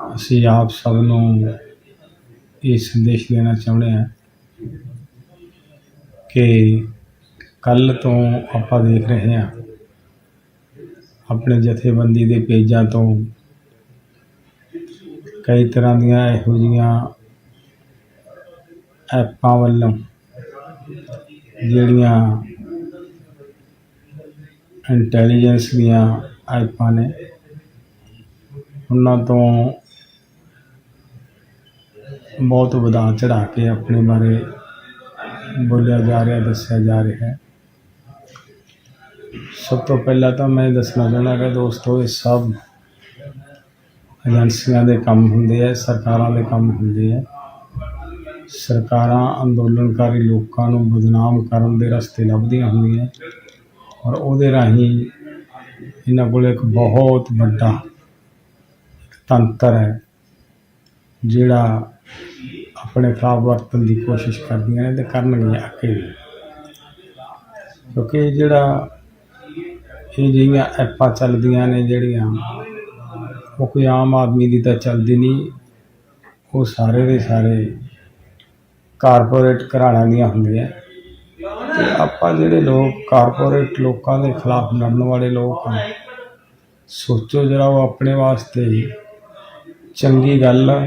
ਅਸੀਂ ਆਪ ਸਭ ਨੂੰ ਇਹ ਸੰਦੇਸ਼ ਦੇਣਾ ਚਾਹੁੰਦੇ ਹਾਂ ਕਿ ਕੱਲ ਤੋਂ ਆਪਾਂ ਦੇਖ ਰਹੇ ਹਾਂ ਆਪਣੇ ਜਥੇਬੰਦੀ ਦੇ ਪੇਜਾਂ ਤੋਂ ਕਈ ਤਰ੍ਹਾਂ ਦੀਆਂ ਇਹੋ ਜਿਹੀਆਂ ਐਪਾਂ ਵੱਲੋਂ ਜਿਹੜੀਆਂ ਇੰਟੈਲੀਜੈਂਸ ਦੀਆਂ ਐਪਾਂ ਨੇ, ਉਹਨਾਂ ਤੋਂ ਬਹੁਤ ਵਧਾ ਚੜਾ ਕੇ ਆਪਣੇ ਬਾਰੇ ਬੋਲਿਆ ਜਾ ਰਿਹਾ, ਦੱਸਿਆ ਜਾ ਰਿਹਾ ਹੈ। ਸਭ ਤੋਂ ਪਹਿਲਾਂ ਤਾਂ ਮੈਂ ਦੱਸਣਾ ਚਾਹੁੰਦਾ ਕਿ ਦੋਸਤੋ, ਇਹ ਸਭ ਏਜੰਸੀਆਂ ਦੇ ਕੰਮ ਹੁੰਦੇ ਆ, ਸਰਕਾਰਾਂ ਦੇ ਕੰਮ ਹੁੰਦੇ ਆ। ਸਰਕਾਰਾਂ ਅੰਦੋਲਨਕਾਰੀ ਲੋਕਾਂ ਨੂੰ ਬਦਨਾਮ ਕਰਨ ਦੇ ਰਸਤੇ ਲੱਭਦੀਆਂ ਹੁੰਦੀਆਂ ਔਰ ਉਹਦੇ ਰਾਹੀਂ ਇਹਨਾਂ ਕੋਲ ਇੱਕ ਬਹੁਤ ਵੱਡਾ ਤੰਤਰ ਹੈ, ਜਿਹੜਾ ਆਪਣੇ ਖਿਲਾਫ ਵਰਤਣ ਦੀ ਕੋਸ਼ਿਸ਼ ਕਰਦੀਆਂ ਨੇ ਤੇ ਕਰਨਗੀਆਂ ਅੱਗੇ ਵੀ। ਕਿਉਂਕਿ ਜਿਹੜਾ ਇਹ ਜਿਹੀਆਂ ਐਪਾਂ ਚੱਲਦੀਆਂ ਨੇ ਜਿਹੜੀਆਂ, ਉਹ ਕੋਈ ਆਮ ਆਦਮੀ ਦੀ ਤਾਂ ਚੱਲਦੀ ਨਹੀਂ, ਉਹ ਸਾਰੇ ਦੇ ਸਾਰੇ ਕਾਰਪੋਰੇਟ ਘਰਾਣਿਆਂ ਦੀਆਂ ਹੁੰਦੀਆਂ। ਤੇ ਆਪਾਂ ਜਿਹੜੇ ਲੋਕ, ਕਾਰਪੋਰੇਟ ਲੋਕਾਂ ਦੇ ਖਿਲਾਫ ਲੜਨ ਵਾਲੇ ਲੋਕ ਹਾਂ ਸੋਚੋ ਜਰਾ ਉਹ ਆਪਣੇ ਵਾਸਤੇ ਚੰਗੀ ਗੱਲ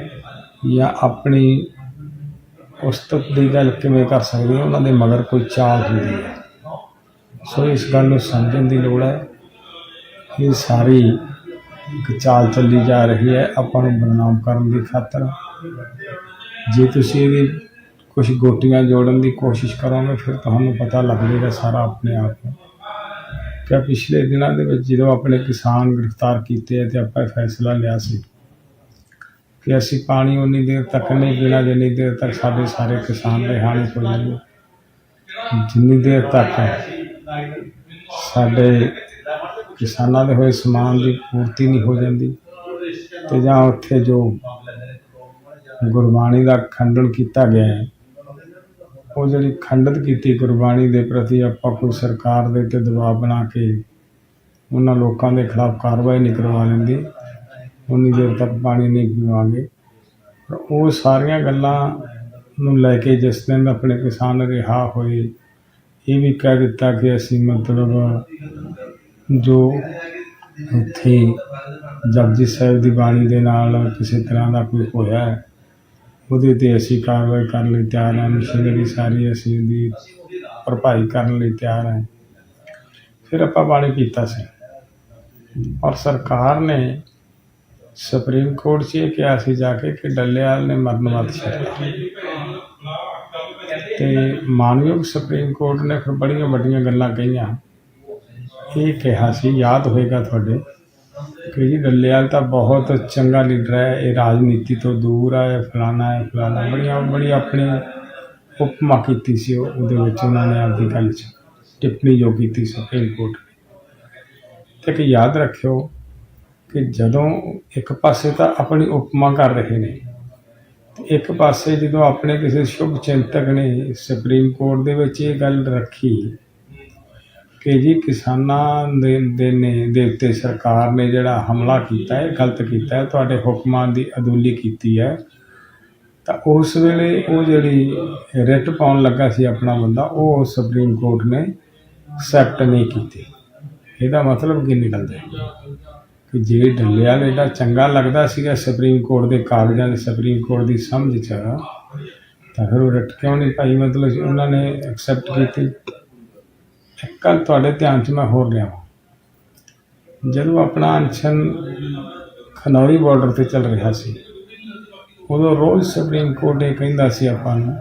ਜਾਂ ਆਪਣੀ ਉਸਤਤ ਦੀ ਗੱਲ ਕਿਵੇਂ ਕਰ ਸਕਦੇ ਆ ਉਹਨਾਂ ਦੇ ਮਗਰ ਕੋਈ ਚਾਲ ਹੁੰਦੀ ਹੈ। ਸੋ ਇਸ ਗੱਲ ਨੂੰ ਸਮਝਣ ਦੀ ਲੋੜ ਹੈ। ਇਹ ਸਾਰੀ ਇੱਕ ਚਾਲ ਚੱਲੀ ਜਾ ਰਹੀ ਹੈ। ਆਪਾਂ ਨੂੰ ਬਦਨਾਮ ਕਰਨ ਦੀ ਖਾਤਰ। ਜੇ ਤੁਸੀਂ ਇਹਦੀ ਕੁਝ ਗੋਟੀਆਂ ਜੋੜਨ ਦੀ ਕੋਸ਼ਿਸ਼ ਕਰੋਗੇ, ਫਿਰ ਤੁਹਾਨੂੰ ਪਤਾ ਲੱਗ ਜਾਏਗਾ ਸਾਰਾ ਆਪਣੇ ਆਪ ਨੂੰ। ਕਿ ਪਿਛਲੇ ਦਿਨਾਂ ਦੇ ਵਿੱਚ ਜਦੋਂ ਆਪਣੇ ਕਿਸਾਨ ਗ੍ਰਿਫਤਾਰ ਕੀਤੇ ਆ ਤੇ ਆਪਾਂ ਇਹ ਫੈਸਲਾ ਲਿਆ ਸੀ ਕਿ ਅਸੀਂ ਪਾਣੀ ਉਨੀ ਦੇਰ ਤੱਕ ਨਹੀਂ ਪੀਣਾ, ਜਿੰਨੀ ਦੇਰ ਤੱਕ ਸਾਡੇ ਸਾਰੇ ਕਿਸਾਨ ਰਿਹਾਣੇ ਹੋ ਜਾਣਗੇ ਜਿੰਨੀ ਦੇਰ ਤੱਕ ਸਾਡੇ ਕਿਸਾਨਾਂ ਦੇ ਹੋਏ ਸਮਾਨ ਦੀ ਪੂਰਤੀ ਨਹੀਂ ਹੋ ਜਾਂਦੀ, ਤੇ ਜਾਂ ਉੱਥੇ ਜੋ ਗੁਰਬਾਣੀ ਦਾ ਖੰਡਨ ਕੀਤਾ ਗਿਆ ਹੈ, ਉਹ ਜਿਹੜੀ ਖੰਡਿਤ ਕੀਤੀ ਗੁਰਬਾਣੀ ਦੇ ਪ੍ਰਤੀ ਆਪਾਂ ਕੋਈ ਸਰਕਾਰ ਦੇ ਤੇ ਦਬਾਅ ਬਣਾ ਕੇ ਉਹਨਾਂ ਲੋਕਾਂ ਦੇ ਖਿਲਾਫ ਕਾਰਵਾਈ ਨਹੀਂ ਕਰਵਾ ਲੈਂਦੀ। ਉਨੀ ਦੇਰ ਤੱਕ ਪਾਣੀ ਨਹੀਂ ਪੀਵਾਂਗੇ। ਉਹ ਸਾਰੀਆਂ ਗੱਲਾਂ ਨੂੰ ਲੈ ਕੇ ਜਿਸ ਦਿਨ ਆਪਣੇ ਕਿਸਾਨ ਰਿਹਾ ਹੋਏ, ਇਹ ਵੀ ਕਹਿ ਦਿੱਤਾ ਕਿ ਅਸੀਂ ਮਤਲਬ ਜੋ ਉੱਥੇ ਜਪਜੀ ਸਾਹਿਬ ਦੀ ਬਾਣੀ ਦੇ ਨਾਲ ਕਿਸੇ ਤਰ੍ਹਾਂ ਦਾ ਕੋਈ ਹੋਇਆ ਉਹਦੇ ਤੇ ਅਸੀਂ ਕਾਰਵਾਈ ਕਰਨ ਲਈ ਤਿਆਰ ਹਾਂ। ਮਸ਼ੀਨਰੀ ਸਾਰੀ ਅਸੀਂ ਉਹਦੀ ਭਰਪਾਈ ਕਰਨ ਲਈ ਤਿਆਰ ਹਾਂ। ਫਿਰ ਆਪਾਂ ਬਾਣੀ ਪੀਤਾ ਸੀ। ਔਰ ਸਰਕਾਰ ਨੇ ਸੁਪਰੀਮ ਕੋਰਟ 'ਚ ਇਹ ਕਿਹਾ ਸੀ ਜਾ ਕੇ ਕਿ ਡੱਲੇਵਾਲ ਨੇ ਮਰਨ ਮਤ ਛੱਡਿਆ ਤੇ ਮਾਨਯੋਗ ਸੁਪਰੀਮ ਕੋਰਟ ਨੇ ਫਿਰ ਬੜੀਆਂ ਵੱਡੀਆਂ ਗੱਲਾਂ ਕਹੀਆਂ। ਇਹ ਕਿਹਾ ਸੀ, ਯਾਦ ਹੋਏਗਾ ਤੁਹਾਡੇ, ਕਿ ਜੀ ਡੱਲੇਵਾਲ ਤਾਂ ਬਹੁਤ ਚੰਗਾ ਲੀਡਰ ਹੈ, ਇਹ ਰਾਜਨੀਤੀ ਤੋਂ ਦੂਰ ਹੈ ਫਲਾਣਾ ਹੈ, ਫਲਾਣਾ ਬੜੀਆਂ, ਬੜੀ ਆਪਣੀ ਉਪਮਾ ਕੀਤੀ ਸੀ ਉਹ- ਉਹਦੇ ਵਿੱਚ ਉਹਨਾਂ ਨੇ ਆਪਦੀ ਗੱਲ 'ਚ ਟਿੱਪਣੀ ਜੋ ਕੀਤੀ ਸੁਪਰੀਮ ਕੋਰਟ ਨੇ। ਤੇ ਕਿ ਯਾਦ ਰੱਖਿਓ ਕਿ ਜਦੋਂ ਇੱਕ ਪਾਸੇ ਤਾਂ ਆਪਣੀ ਉਪਮਾ ਕਰ ਰਹੇ ਨੇ, ਤੇ ਇੱਕ ਪਾਸੇ ਜਦੋਂ ਆਪਣੇ ਕਿਸੇ ਸ਼ੁਭ ਚਿੰਤਕ ਨੇ ਸੁਪਰੀਮ ਕੋਰਟ ਦੇ ਵਿੱਚ ਇਹ ਗੱਲ ਰੱਖੀ ਕਿ ਜੀ ਕਿਸਾਨਾਂ ਦੇ ਦੇ ਨੇ, ਦੇ ਉੱਤੇ ਸਰਕਾਰ ਨੇ ਜਿਹੜਾ ਹਮਲਾ ਕੀਤਾ ਹੈ, ਗਲਤ ਕੀਤਾ ਹੈ, ਤੁਹਾਡੇ ਹੁਕਮਾਂ ਦੀ ਅਦੂਲੀ ਕੀਤੀ ਹੈ, ਤਾਂ ਉਸ ਵੇਲੇ ਉਹ ਜਿਹੜੀ ਰਿਟ ਪਾਉਣ ਲੱਗਾ ਸੀ ਆਪਣਾ ਬੰਦਾ, ਉਹ ਸੁਪਰੀਮ ਕੋਰਟ ਨੇ ਐਕਸੈਪਟ ਨਹੀਂ ਕੀਤੀ। ਇਹਦਾ ਮਤਲਬ ਕੀ ਨਿਕਲਦਾ ਹੈ? ਕਿ ਜੇ ਡੱਲੇਵਾਲ ਐਡਾ ਚੰਗਾ ਲੱਗਦਾ ਸੀਗਾ ਸੁਪਰੀਮ ਕੋਰਟ ਦੇ ਕਾਗਜ਼ਾਂ ਦੇ, ਸੁਪਰੀਮ ਕੋਰਟ ਦੀ ਸਮਝ 'ਚ, ਤਾਂ ਫਿਰ ਉਹ ਰਿਟ ਕਿਉਂ ਨਹੀਂ ਭਾਈ ਮਤਲਬ ਉਹਨਾਂ ਨੇ ਐਕਸੈਪਟ ਕੀਤੀ। ਇੱਕ ਤੁਹਾਡੇ ਧਿਆਨ 'ਚ ਮੈਂ ਹੋਰ ਲਿਆਵਾਂ। ਜਦੋਂ ਆਪਣਾ ਅਨਸ਼ਨ ਖਨੌਰੀ ਬਾਰਡਰ ਤੇ ਚੱਲ ਰਿਹਾ ਸੀ, ਉਦੋਂ ਰੋਜ਼ ਸੁਪਰੀਮ ਕੋਰਟ ਇਹ ਕਹਿੰਦਾ ਸੀ ਆਪਾਂ ਨੂੰ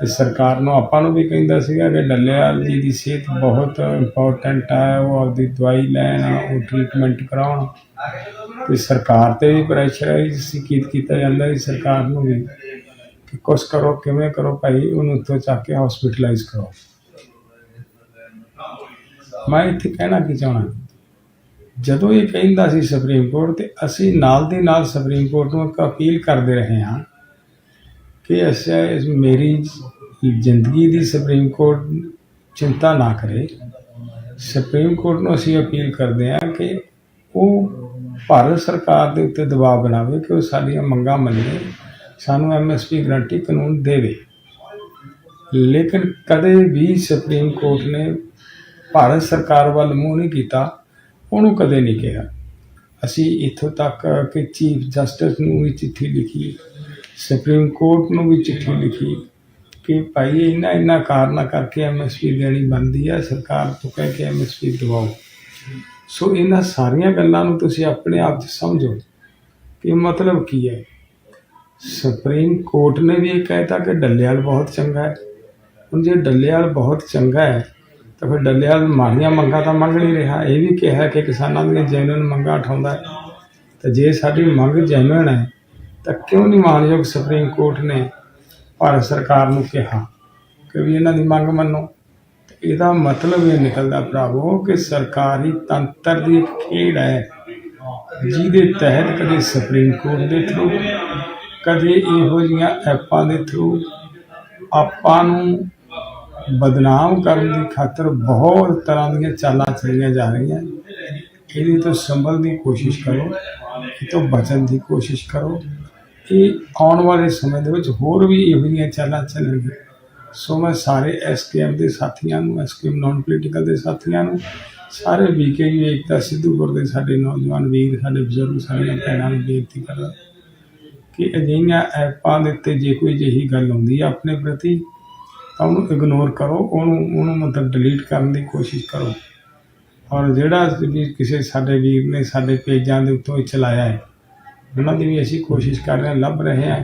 ਤੇ ਸਰਕਾਰ ਨੂੰ ਆਪਾਂ ਨੂੰ ਵੀ ਕਹਿੰਦਾ ਸੀਗਾ ਕਿ ਡੱਲੇਵਾਲ ਜੀ ਦੀ ਸਿਹਤ ਬਹੁਤ ਇੰਪੋਰਟੈਂਟ ਹੈ ਉਹ ਆਪਦੀ ਦਵਾਈ ਲੈਣ, ਉਹ ਟ੍ਰੀਟਮੈਂਟ ਕਰਾਉਣ। ਤੇ ਸਰਕਾਰ ਤੇ ਵੀ ਪ੍ਰੈਸ਼ਰ ਹੈ ਸੀ ਕੀਤਾ ਜਾਂਦਾ ਸੀ, ਸਰਕਾਰ ਨੂੰ ਵੀ ਕਿ ਕੁਛ ਕਰੋ, ਕਿਵੇਂ ਕਰੋ ਭਾਈ, ਉਹਨੂੰ ਉੱਥੋਂ ਚੱਕ ਕੇ ਹਸਪੀਟਲਾਈਜ਼ ਕਰੋ। ਮੈਂ ਇੱਥੇ ਕਹਿਣਾ ਕੀ ਚਾਹਣਾ? ਜਦੋਂ ਇਹ ਕਹਿੰਦਾ ਸੀ ਸੁਪਰੀਮ ਕੋਰਟ ਤੇ ਅਸੀਂ ਨਾਲ ਦੀ ਨਾਲ ਸੁਪਰੀਮ ਕੋਰਟ ਨੂੰ ਇੱਕ ਅਪੀਲ ਕਰਦੇ ਰਹੇ ਹਾਂ ਕਿ ਅਸੀਂ ਇਸ ਮੇਰੀ ਜ਼ਿੰਦਗੀ ਦੀ ਸੁਪਰੀਮ ਕੋਰਟ ਚਿੰਤਾ ਨਾ ਕਰੇ। ਸੁਪਰੀਮ ਕੋਰਟ ਨੂੰ ਅਸੀਂ ਅਪੀਲ ਕਰਦੇ ਹਾਂ ਕਿ ਉਹ ਭਾਰਤ ਸਰਕਾਰ ਦੇ ਉੱਤੇ ਦਬਾਅ ਬਣਾਵੇ ਕਿ ਉਹ ਸਾਡੀਆਂ ਮੰਗਾਂ ਮੰਨੇ, ਸਾਨੂੰ ਐਮਐਸਪੀ ਗਰੰਟੀ ਕਾਨੂੰਨ ਦੇਵੇ। ਲੇਕਿਨ ਕਦੇ ਵੀ ਸੁਪਰੀਮ ਕੋਰਟ ਨੇ ਭਾਰਤ ਸਰਕਾਰ ਵੱਲ ਮੂੰਹ ਨਹੀਂ ਕੀਤਾ, ਉਹਨੂੰ ਕਦੇ ਨਹੀਂ ਕਿਹਾ। ਅਸੀਂ ਇੱਥੋਂ ਤੱਕ ਕਿ ਚੀਫ ਜਸਟਿਸ ਨੂੰ ਵੀ ਚਿੱਠੀ ਲਿਖੀ। ਸੁਪਰੀਮ ਕੋਰਟ ਨੂੰ ਵੀ ਚਿੱਠੀ ਲਿਖੀ ਕਿ ਭਾਈ ਇਹਨਾਂ ਇਹਨਾਂ ਕਾਰਨਾਂ ਕਰਕੇ ਐਮਐਸਪੀ ਦੇਣੀ ਬਣਦੀ ਹੈ ਸਰਕਾਰ ਤੋਂ ਕਹਿ ਕੇ ਐਮਐਸਪੀ ਦਿਵਾਓ। ਸੋ ਇਹਨਾਂ ਸਾਰੀਆਂ ਗੱਲਾਂ ਨੂੰ ਤੁਸੀਂ ਆਪਣੇ ਆਪ 'ਚ ਸਮਝੋ ਕਿ ਮਤਲਬ ਕੀ ਹੈ। ਸੁਪਰੀਮ ਕੋਰਟ ਨੇ ਵੀ ਇਹ ਕਹਿਤਾ ਕਿ ਡੱਲੇਵਾਲ ਬਹੁਤ ਚੰਗਾ ਹੈ। ਹੁਣ ਜੇ ਡੱਲੇਵਾਲ ਬਹੁਤ ਚੰਗਾ ਹੈ, ਤਾਂ ਫਿਰ ਡੱਲੇਵਾਲ ਮਾੜੀਆਂ ਮੰਗਾਂ ਤਾਂ ਮੰਗ ਨਹੀਂ ਰਿਹਾ। ਇਹ ਵੀ ਕਿਹਾ ਕਿ ਕਿਸਾਨਾਂ ਦੀਆਂ ਜੈਨੂਨ ਮੰਗਾਂ ਉਠਾਉਂਦਾ ਹੈ। ਤਾਂ ਜੇ ਸਾਡੀ ਮੰਗ ਜੈਨੂਨ ਹੈ ਤਾਂ ਕਿਉਂ ਨਹੀਂ ਮਾਨਯੋਗ ਸੁਪਰੀਮ ਕੋਰਟ ਨੇ ਭਾਰਤ ਸਰਕਾਰ ਨੂੰ ਕਿਹਾ ਕਿ ਵੀ ਇਹਨਾਂ ਦੀ ਮੰਗ ਮੰਨੋ। ਇਹਦਾ ਮਤਲਬ ਇਹ ਨਿਕਲਦਾ ਭਰਾਵੋ ਕਿ ਸਰਕਾਰੀ ਤੰਤਰ ਦੀ ਇੱਕ ਖੇਡ ਹੈ, ਜਿਹਦੇ ਤਹਿਤ ਕਦੇ ਸੁਪਰੀਮ ਕੋਰਟ ਦੇ ਥਰੂ ਕਦੇ ਇਹੋ ਜਿਹੀਆਂ ਐਪਾਂ ਦੇ ਥਰੂ ਆਪਾਂ ਨੂੰ ਬਦਨਾਮ ਕਰਨ ਦੀ ਖਾਤਰ ਬਹੁਤ ਤਰ੍ਹਾਂ ਦੀਆਂ ਚਾਲਾਂ ਚੱਲੀਆਂ ਜਾ ਰਹੀਆਂ। ਇਹਦੇ ਤੋਂ ਸੰਭਲ ਦੀ ਕੋਸ਼ਿਸ਼ ਕਰੋ ਇਹ ਤੋਂ ਬਚਣ ਦੀ ਕੋਸ਼ਿਸ਼ ਕਰੋ। ਇਹ ਆਉਣ ਵਾਲੇ ਸਮੇਂ ਦੇ ਵਿੱਚ ਹੋਰ ਵੀ ਇਹੋ ਜਿਹੀਆਂ ਚਾਲਾਂ ਚੱਲਣਗੀਆਂ। ਸੋ ਮੈਂ ਸਾਰੇ ਐਸਕੇਐਮ ਦੇ ਸਾਥੀਆਂ ਨੂੰ ਐਸਕੇਐਮ ਨਾਨ ਪੋਲੀਟੀਕਲ ਦੇ ਸਾਥੀਆਂ ਨੂੰ, ਸਾਰੇ ਬੀਕੇਯੂ ਏਕਤਾ, ਸਿੱਧੂਪੁਰ ਦੇ ਸਾਡੇ ਨੌਜਵਾਨ ਵੀਰ, ਸਾਡੇ ਬਜ਼ੁਰਗ, ਸਾਡੀਆਂ ਭੈਣਾਂ ਨੂੰ ਬੇਨਤੀ ਕਰਦਾ ਕਿ ਅਜਿਹੀਆਂ ਐਪਾਂ ਦੇ ਉੱਤੇ ਜੇ ਕੋਈ ਜਿਹੀ ਗੱਲ ਆਉਂਦੀ ਹੈ ਆਪਣੇ ਪ੍ਰਤੀ, ਤਾਂ ਉਹਨੂੰ ਇਗਨੋਰ ਕਰੋ, ਉਹਨੂੰ ਉਹਨੂੰ ਮਤਲਬ ਡਿਲੀਟ ਕਰਨ ਦੀ ਕੋਸ਼ਿਸ਼ ਕਰੋ। ਔਰ ਜਿਹੜਾ ਵੀ ਕਿਸੇ ਸਾਡੇ ਵੀਰ ਨੇ ਸਾਡੇ ਪੇਜਾਂ ਦੇ ਉੱਤੋਂ ਹੀ ਚਲਾਇਆ ਹੈ ਉਹਨਾਂ ਦੀ ਵੀ ਅਸੀਂ ਕੋਸ਼ਿਸ਼ ਕਰ ਰਹੇ ਹਾਂ, ਲੱਭ ਰਹੇ ਹਾਂ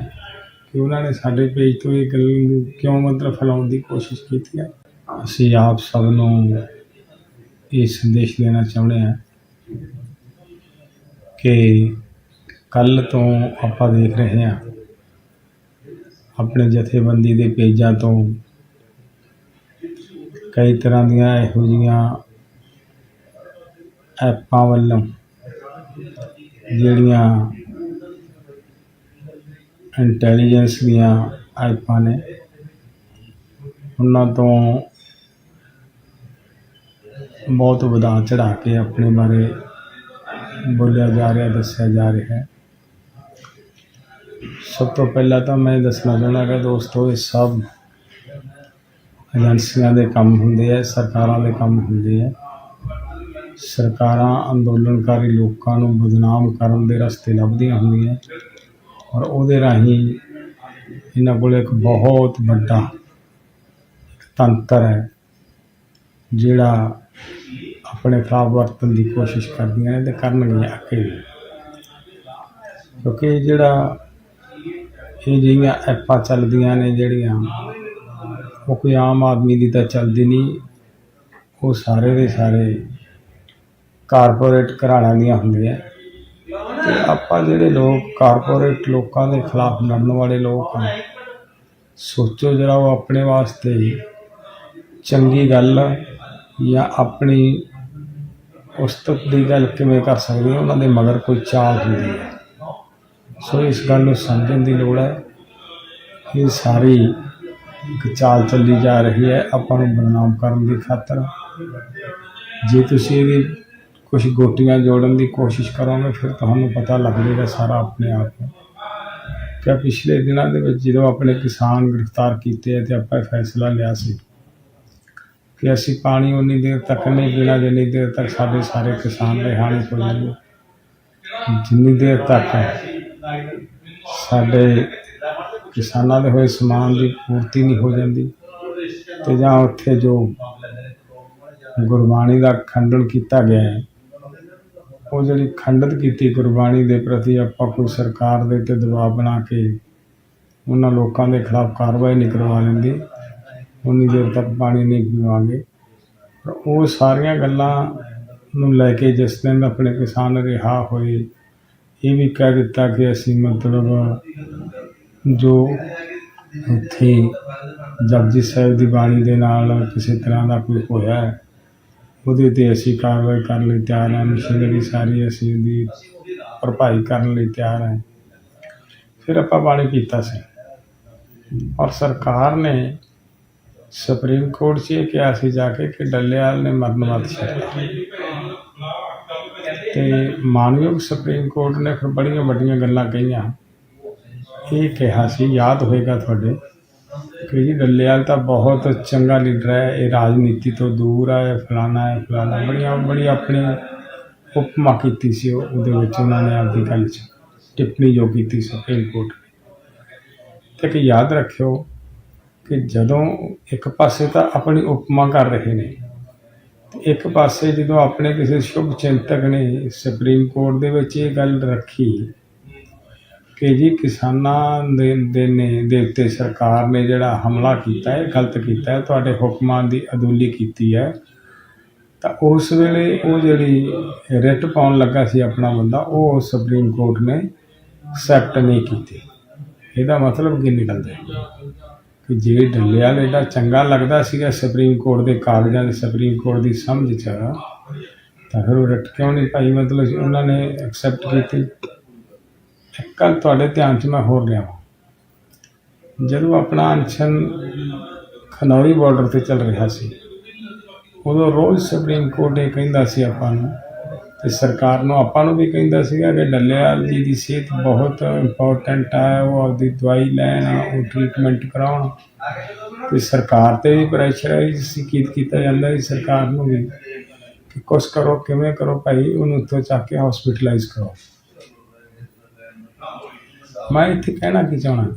ਕਿ ਉਹਨਾਂ ਨੇ ਸਾਡੇ ਪੇਜ ਤੋਂ ਇਹ ਗੱਲ ਨੂੰ ਕਿਉਂ ਮਤਲਬ ਫੈਲਾਉਣ ਦੀ ਕੋਸ਼ਿਸ਼ ਕੀਤੀ ਹੈ। ਅਸੀਂ ਆਪ ਸਭ ਨੂੰ ਇਹ ਸੰਦੇਸ਼ ਦੇਣਾ ਚਾਹੁੰਦੇ ਹਾਂ ਕਿ ਕੱਲ ਤੋਂ ਆਪਾਂ ਦੇਖ ਰਹੇ ਹਾਂ, ਆਪਣੇ ਜਥੇਬੰਦੀ ਦੇ ਪੇਜਾਂ ਤੋਂ ਕਈ ਤਰ੍ਹਾਂ ਦੀਆਂ ਇਹੋ ਜਿਹੀਆਂ ਐਪਾਂ ਵੱਲੋਂ ਜਿਹੜੀਆਂ ਇੰਟੈਲੀਜੈਂਸ ਦੀਆਂ ਐਪਾਂ ਨੇ। ਉਹਨਾਂ ਤੋਂ ਬਹੁਤ ਵਧਾ ਚੜਾ ਕੇ ਆਪਣੇ ਬਾਰੇ ਬੋਲਿਆ ਜਾ ਰਿਹਾ, ਦੱਸਿਆ ਜਾ ਰਿਹਾ ਹੈ। ਸਭ ਤੋਂ ਪਹਿਲਾਂ ਤਾਂ ਮੈਂ ਇਹ ਦੱਸਣਾ ਚਾਹੁੰਦਾ ਕਿ ਦੋਸਤੋ, ਇਹ ਸਭ ਏਜੰਸੀਆਂ ਦੇ ਕੰਮ ਹੁੰਦੇ ਆ, ਸਰਕਾਰਾਂ ਦੇ ਕੰਮ ਹੁੰਦੇ ਆ। ਸਰਕਾਰਾਂ ਅੰਦੋਲਨਕਾਰੀ ਲੋਕਾਂ ਨੂੰ ਬਦਨਾਮ ਕਰਨ ਦੇ ਰਸਤੇ ਲੱਭਦੀਆਂ ਹੁੰਦੀਆਂ। ਔਰ ਉਹਦੇ ਰਾਹੀਂ ਇਹਨਾਂ ਕੋਲ ਇੱਕ ਬਹੁਤ ਵੱਡਾ ਤੰਤਰ ਹੈ, ਜਿਹੜਾ ਆਪਣੇ ਖਿਲਾਫ ਵਰਤਣ ਦੀ ਕੋਸ਼ਿਸ਼ ਕਰਦੀਆਂ ਨੇ ਤੇ ਕਰਨਗੀਆਂ ਅੱਗੇ ਵੀ। ਕਿਉਂਕਿ ਜਿਹੜਾ ਇਹ ਜਿਹੀਆਂ ਐਪਾਂ ਚੱਲਦੀਆਂ ਨੇ ਜਿਹੜੀਆਂ, ਉਹ ਕੋਈ ਆਮ ਆਦਮੀ ਦੀ ਤਾਂ ਚੱਲਦੀ ਨਹੀਂ, ਉਹ ਸਾਰੇ ਦੇ ਸਾਰੇ ਕਾਰਪੋਰੇਟ ਘਰਾਣਿਆਂ ਦੀਆਂ ਹੁੰਦੀਆਂ। ਤੇ ਆਪਾਂ ਜਿਹੜੇ ਲੋਕ ਕਾਰਪੋਰੇਟ ਲੋਕਾਂ ਦੇ ਖਿਲਾਫ ਲੜਨ ਵਾਲੇ ਲੋਕ ਹਨ ਸੋਚੋ ਜਰਾ ਉਹ ਆਪਣੇ ਵਾਸਤੇ ਚੰਗੀ ਗੱਲ ਜਾਂ ਆਪਣੀ ਉਸਤਤ ਦੀ ਗੱਲ ਕਿਵੇਂ ਕਰ ਸਕਦੇ ਉਹਨਾਂ ਦੇ ਮਗਰ ਕੋਈ ਚਾਲ ਹੁੰਦੀ ਹੈ ਸੋ ਇਸ ਗੱਲ ਨੂੰ ਸਮਝਣ ਦੀ ਲੋੜ ਹੈ ਇਹ ਸਾਰੀ ਇੱਕ ਚਾਲ ਚੱਲੀ ਜਾ ਰਹੀ ਹੈ। ਆਪਾਂ ਨੂੰ ਬਦਨਾਮ ਕਰਨ ਦੀ ਖਾਤਰ। ਜੇ ਤੁਸੀਂ ਇਹਦੀ ਕੁਝ ਗੋਟੀਆਂ ਜੋੜਨ ਦੀ ਕੋਸ਼ਿਸ਼ ਕਰੋਗੇ, ਫਿਰ ਤੁਹਾਨੂੰ ਪਤਾ ਲੱਗ ਜਾਏਗਾ ਸਾਰਾ ਆਪਣੇ ਆਪ ਨੂੰ। ਕਿ ਪਿਛਲੇ ਦਿਨਾਂ ਦੇ ਵਿੱਚ ਜਦੋਂ ਆਪਣੇ ਕਿਸਾਨ ਗ੍ਰਿਫਤਾਰ ਕੀਤੇ ਆ ਤੇ ਆਪਾਂ ਇਹ ਫੈਸਲਾ ਲਿਆ ਸੀ ਕਿ ਅਸੀਂ ਪਾਣੀ ਉਨੀ ਦੇਰ ਤੱਕ ਨਹੀਂ ਪੀਣਾ, ਜਿੰਨੀ ਦੇਰ ਤੱਕ ਸਾਡੇ ਸਾਰੇ ਕਿਸਾਨ ਰਿਹਾਣੇ ਹੋ ਜਾਣਗੇ ਜਿੰਨੀ ਦੇਰ ਤੱਕ ਸਾਡੇ ਕਿਸਾਨਾਂ ਦੇ ਹੋਏ ਸਮਾਨ ਦੀ ਪੂਰਤੀ ਨਹੀਂ ਹੋ ਜਾਂਦੀ ਤੇ ਜਾਂ ਉੱਥੇ ਜੋ ਗੁਰਬਾਣੀ ਦਾ ਖੰਡਨ ਕੀਤਾ ਗਿਆ ਹੈ ਉਹ ਜਿਹੜੀ ਖੰਡਿਤ ਕੀਤੀ ਗੁਰਬਾਣੀ ਦੇ ਪ੍ਰਤੀ ਆਪਾਂ ਕੋਈ ਸਰਕਾਰ ਦੇ ਤੇ ਦਬਾਅ ਬਣਾ ਕੇ ਉਹਨਾਂ ਲੋਕਾਂ ਦੇ ਖਿਲਾਫ ਕਾਰਵਾਈ ਨਹੀਂ ਕਰਵਾ ਲੈਂਦੇ, ਉਨੀ ਦੇਰ ਤੱਕ ਪਾਣੀ ਨਹੀਂ ਪੀਵਾਂਗੇ। ਪਰ ਉਹ ਸਾਰੀਆਂ ਗੱਲਾਂ ਨੂੰ ਲੈ ਕੇ ਜਿਸ ਦਿਨ ਆਪਣੇ ਕਿਸਾਨ ਰਿਹਾ ਹੋਏ, ਇਹ ਵੀ ਕਹਿ ਦਿੱਤਾ ਕਿ ਅਸੀਂ ਮਤਲਬ ਜੋ ਉੱਥੇ ਜਪਜੀ ਸਾਹਿਬ ਦੀ ਬਾਣੀ ਦੇ ਨਾਲ ਕਿਸੇ ਤਰ੍ਹਾਂ ਦਾ ਕੋਈ ਹੋਇਆ ਉਹਦੇ ਤੇ ਅਸੀਂ ਕਾਰਵਾਈ ਕਰਨ ਲਈ ਤਿਆਰ ਹਾਂ, ਮਸ਼ੀਨਰੀ ਸਾਰੀ ਅਸੀਂ ਉਹਦੀ ਭਰਪਾਈ ਕਰਨ ਲਈ ਤਿਆਰ ਹਾਂ। ਫਿਰ ਆਪਾਂ ਬਾਣੀ ਕੀਤਾ ਸੀ। ਔਰ ਸਰਕਾਰ ਨੇ ਸੁਪਰੀਮ ਕੋਰਟ 'ਚ ਇਹ ਕਿਹਾ ਸੀ ਜਾ ਕੇ ਕਿ ਡੱਲੇਵਾਲ ਨੇ ਮਰਨ ਮਤ ਛੱਡਿਆ ਤੇ ਮਾਨਯੋਗ ਸੁਪਰੀਮ ਕੋਰਟ ਨੇ ਫਿਰ ਬੜੀਆਂ ਵੱਡੀਆਂ ਗੱਲਾਂ ਕਹੀਆਂ। ਇਹ ਕਿਹਾ ਸੀ, ਯਾਦ ਹੋਏਗਾ ਤੁਹਾਡੇ। ਕਿ ਜੀ ਡੱਲੇਵਾਲ ਤਾਂ ਬਹੁਤ ਚੰਗਾ ਲੀਡਰ ਹੈ, ਇਹ ਰਾਜਨੀਤੀ ਤੋਂ ਦੂਰ ਹੈ ਫਲਾਣਾ ਹੈ, ਫਲਾਣਾ ਬੜੀਆਂ ਬੜੀ ਆਪਣੀ ਉਪਮਾ ਕੀਤੀ ਸੀ ਉਹ, ਉਹਦੇ ਵਿੱਚ ਉਹਨਾਂ ਨੇ ਆਪਦੀ ਗੱਲ 'ਚ ਟਿੱਪਣੀ ਜੋ ਕੀਤੀ ਸੁਪਰੀਮ ਕੋਰਟ ਨੇ ਤੇ ਕਿ ਯਾਦ ਰੱਖਿਓ ਕਿ ਜਦੋਂ ਇੱਕ ਪਾਸੇ ਤਾਂ ਆਪਣੀ ਉਪਮਾ ਕਰ ਰਹੇ ਨੇ ਇੱਕ ਪਾਸੇ ਜਦੋਂ ਆਪਣੇ ਕਿਸੇ ਸ਼ੁਭ ਚਿੰਤਕ ਨੇ ਸੁਪਰੀਮ ਕੋਰਟ ਦੇ ਵਿੱਚ ਇਹ ਗੱਲ ਰੱਖੀ ਕਿ ਜੀ ਕਿਸਾਨਾਂ ਦੇ ਦੇ ਨੇ, ਦੇ ਉੱਤੇ ਸਰਕਾਰ ਨੇ ਜਿਹੜਾ ਹਮਲਾ ਕੀਤਾ ਹੈ, ਗਲਤ ਕੀਤਾ ਹੈ, ਤੁਹਾਡੇ ਹੁਕਮਾਂ ਦੀ ਅਦੂਲੀ ਕੀਤੀ ਹੈ, ਤਾਂ ਉਸ ਵੇਲੇ ਉਹ ਜਿਹੜੀ ਰਿਟ ਪਾਉਣ ਲੱਗਾ ਸੀ ਆਪਣਾ ਬੰਦਾ, ਉਹ ਸੁਪਰੀਮ ਕੋਰਟ ਨੇ ਐਕਸੈਪਟ ਨਹੀਂ ਕੀਤੀ। ਇਹਦਾ ਮਤਲਬ ਕੀ ਨਿਕਲਦਾ ਕਿ ਜੇ ਡੱਲੇਵਾਲ ਇਹਦਾ ਚੰਗਾ ਲੱਗਦਾ ਸੀਗਾ ਸੁਪਰੀਮ ਕੋਰਟ ਦੇ ਕਾਗਜ਼ਾਂ ਦੇ, ਸੁਪਰੀਮ ਕੋਰਟ ਦੀ ਸਮਝ 'ਚ, ਤਾਂ ਫਿਰ ਉਹ ਰਿਟ ਕਿਉਂ ਨਹੀਂ ਭਾਈ ਮਤਲਬ ਉਹਨਾਂ ਨੇ ਐਕਸੈਪਟ ਕੀਤੀ। ਇੱਕ ਗੱਲ ਤੁਹਾਡੇ ਧਿਆਨ 'ਚ ਮੈਂ ਹੋਰ ਲਿਆਵਾਂ। ਜਦੋਂ ਆਪਣਾ ਅਨਸ਼ਨ ਖਨੌਰੀ ਬਾਰਡਰ ਤੇ ਚੱਲ ਰਿਹਾ ਸੀ, ਉਦੋਂ ਰੋਜ਼ ਸੁਪਰੀਮ ਕੋਰਟ ਇਹ ਕਹਿੰਦਾ ਸੀ ਆਪਾਂ ਨੂੰ ਤੇ ਸਰਕਾਰ ਨੂੰ ਆਪਾਂ ਨੂੰ ਵੀ ਕਹਿੰਦਾ ਸੀਗਾ ਕਿ ਡੱਲੇਵਾਲ ਜੀ ਦੀ ਸਿਹਤ ਬਹੁਤ ਇੰਪੋਰਟੈਂਟ ਹੈ ਉਹ ਆਪਦੀ ਦਵਾਈ ਲੈਣ, ਉਹ ਟ੍ਰੀਟਮੈਂਟ ਕਰਾਉਣ। ਤੇ ਸਰਕਾਰ ਤੇ ਵੀ ਪ੍ਰੈਸ਼ਰ ਹੈ ਸੀ ਕੀ ਕੀਤਾ ਜਾਂਦਾ ਸੀ ਸਰਕਾਰ ਨੂੰ ਵੀ ਕਿ ਕੁਛ ਕਰੋ, ਕਿਵੇਂ ਕਰੋ ਭਾਈ, ਉਹਨੂੰ ਉੱਥੋਂ ਚੱਕ ਕੇ ਹਸਪੀਟਲਾਈਜ਼ ਕਰੋ। ਮੈਂ ਇੱਥੇ ਕਹਿਣਾ ਕੀ ਚਾਹਣਾ?